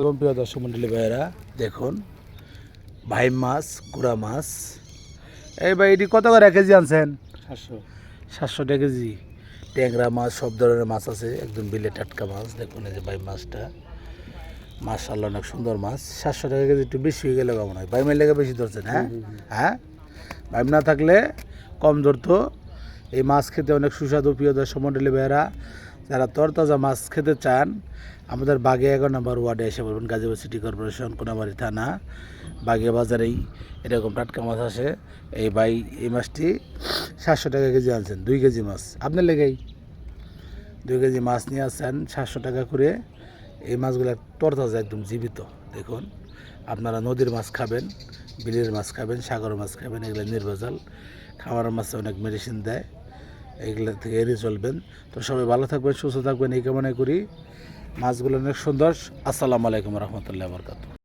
আলম প্রিয় দর্শক মন্ডলী ভাইয়েরা দেখুন ভাই মাছ কুড়া মাছ। এই ভাই এটি কত করে এক কেজি আনছেন? সাতশো। সাতশো টাকা কেজি। ট্যাংরা মাছ সব ধরনের মাছ আছে একদম বিলে টাটকা মাছ। দেখুন এই যে ভাই মাছটা। মাশাল্লাহ অনেক সুন্দর মাছ। সাতশো টাকা কেজি একটু বেশি হয়ে গেলে কেমন হয় ভাই লেগে বেশি ধরছেন হ্যাঁ? হ্যাঁ? ভাইম না থাকলে কম ধরতো। এই মাছ খেতে অনেক সুস্বাদু প্রিয় দর্শক মন্ডলী ভাইয়েরা। যারা তরতাজা মাছ খেতে চান, আমাদের বাগে এগারো নম্বর ওয়ার্ডে এসে বলবেন, গাজীপুর সিটি কর্পোরেশন, কোনাবাড়ি থানা বাগে বাজারেই এরকম টাটকা মাছ আসে। এই ভাই, এই মাছটি সাতশো টাকা কেজি আনছেন, দুই কেজি মাছ। আপনার লেগেই দুই কেজি মাছ নিয়ে আসছেন, সাতশো টাকা করে। এই মাছগুলো তরতাজা, একদম জীবিত, দেখুন। আপনারা নদীর মাছ খাবেন, বিলের মাছ খাবেন সাগর মাছ খাবেন, এগুলো নির্ভেজাল। খাওয়ার মাছে অনেক মেডিসিন দেয়। এগুলো থেকে এড়িয়ে চলবেন। তো সবাই ভালো থাকবেন, সুস্থ থাকবেন, এই কামনা করি। মাছগুলো অনেক সুন্দর। আসসালামু আলাইকুম রহমতুল্লাহ বরকাত